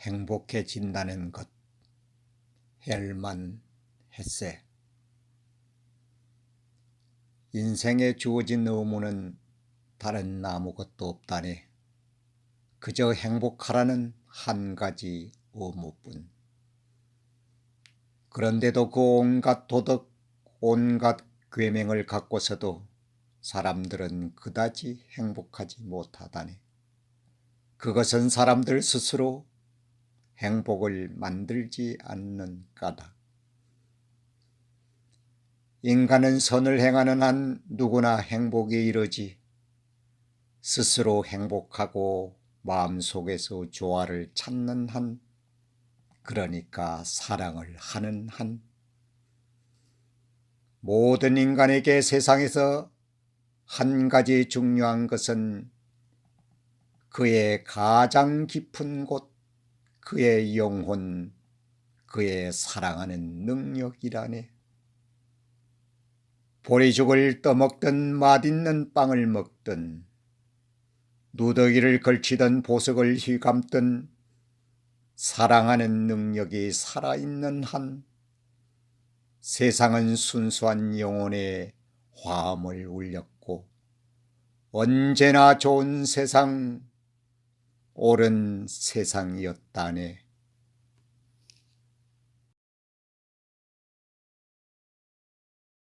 행복해진다는 것 헬만 헤세 인생에 주어진 의무는 다른 아무것도 없다네. 그저 행복하라는 한 가지 의무뿐. 그런데도 그 온갖 도덕, 온갖 괴명을 갖고서도 사람들은 그다지 행복하지 못하다네. 그것은 사람들 스스로 행복을 만들지 않는 까닭. 인간은 선을 행하는 한 누구나 행복에 이르지 스스로 행복하고 마음속에서 조화를 찾는 한 그러니까 사랑을 하는 한 모든 인간에게 세상에서 한 가지 중요한 것은 그의 가장 깊은 곳, 그의 영혼, 그의 사랑하는 능력이라네. 보리죽을 떠먹든 맛있는 빵을 먹든 누더기를 걸치던 보석을 휘감든 사랑하는 능력이 살아있는 한 세상은 순수한 영혼의 화음을 울렸고 언제나 좋은 세상, 옳은 세상이었다네.